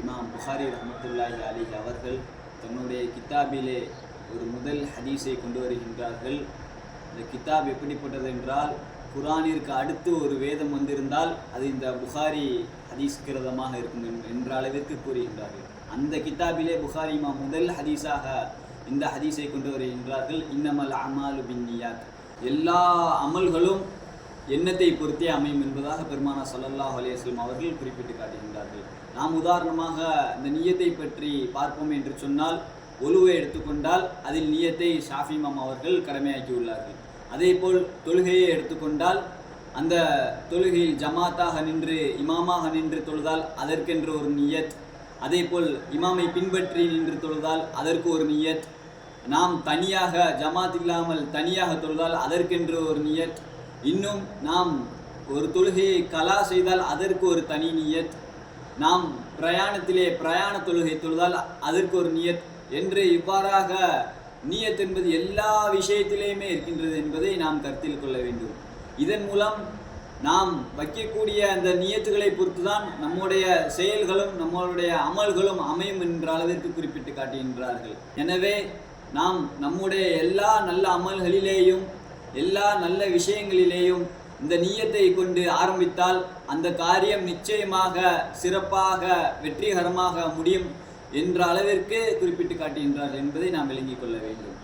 இமாம் புகாரி ரஹமத்துல்லாஹி அலி அவர்கள் தன்னுடைய கித்தாபிலே ஒரு முதல் ஹதீஸை கொண்டு வருகின்றார்கள். இந்த கித்தாப் எப்படிப்பட்டது என்றால் குரானிற்கு அடுத்து ஒரு வேதம் வந்திருந்தால் அது இந்த புகாரி ஹதீஸ் கிரதமாக இருக்கும் என்ற அளவிற்கு கூறுகின்றார்கள். அந்த கித்தாபிலே புகாரி இமாம் முதல் ஹதீஸாக இந்த ஹதீஸை கொண்டு வருகின்றார்கள். இன்னமல் அமாலு பின்னியாத் எல்லா அமல்களும் எண்ணத்தை பொறுத்தே அமையும் என்பதாக பெருமானா சொல்லல்லா அலைஹி அவர்கள் குறிப்பிட்டு காட்டுகின்றார்கள். நாம் உதாரணமாக இந்த நீயத்தை பற்றி பார்ப்போம் என்று சொன்னால் ஒலுவை எடுத்துக்கொண்டால் அதில் நீயத்தை ஷாஃபிமாம் அவர்கள் கடமையாக்கியுள்ளார்கள். அதேபோல் தொழுகையை எடுத்துக்கொண்டால் அந்த தொழுகையில் ஜமாத்தாக நின்று இமாமாக நின்று தொழுதால் அதற்கென்று ஒரு நியத் அதேபோல் இமாமை பின்பற்றி நின்று தொழுதால் அதற்கு ஒரு நியத் நாம் தனியாக ஜமாத் இல்லாமல் தனியாக தொழுதால் அதற்கென்று ஒரு நியத் இன்னும் நாம் ஒரு தொழுகையை கலா செய்தால் அதற்கு ஒரு தனி நியத். நாம் பிரயாணத்திலே பிரயாண தொழுகை தொழுதால் அதற்கு ஒரு நியத். என்று இவ்வாறாக நியத் என்பது எல்லா விஷயத்திலேயுமே இருக்கின்றது என்பதை நாம் கருத்தில் கொள்ள வேண்டும். இதன் மூலம் நாம் வைக்கக்கூடிய அந்த நியத்துகளை பொறுத்துதான் நம்முடைய செயல்களும் நம்மளுடைய அமல்களும் அமையும் என்ற அளவிற்கு குறிப்பிட்டு காட்டுகின்றார்கள். எனவே நாம் நம்முடைய எல்லா நல்ல அமல்களிலேயும் எல்லா நல்ல விஷயங்களிலேயும் இந்த நீயத்தை கொண்டு ஆரம்பித்தால் அந்த காரியம் நிச்சயமாக சிறப்பாக வெற்றிகரமாக முடியும் என்ற அளவிற்கு குறிப்பிட்டு காட்டுகின்றார் என்பதை நாம் விளங்கிக் கொள்ள வேண்டும்.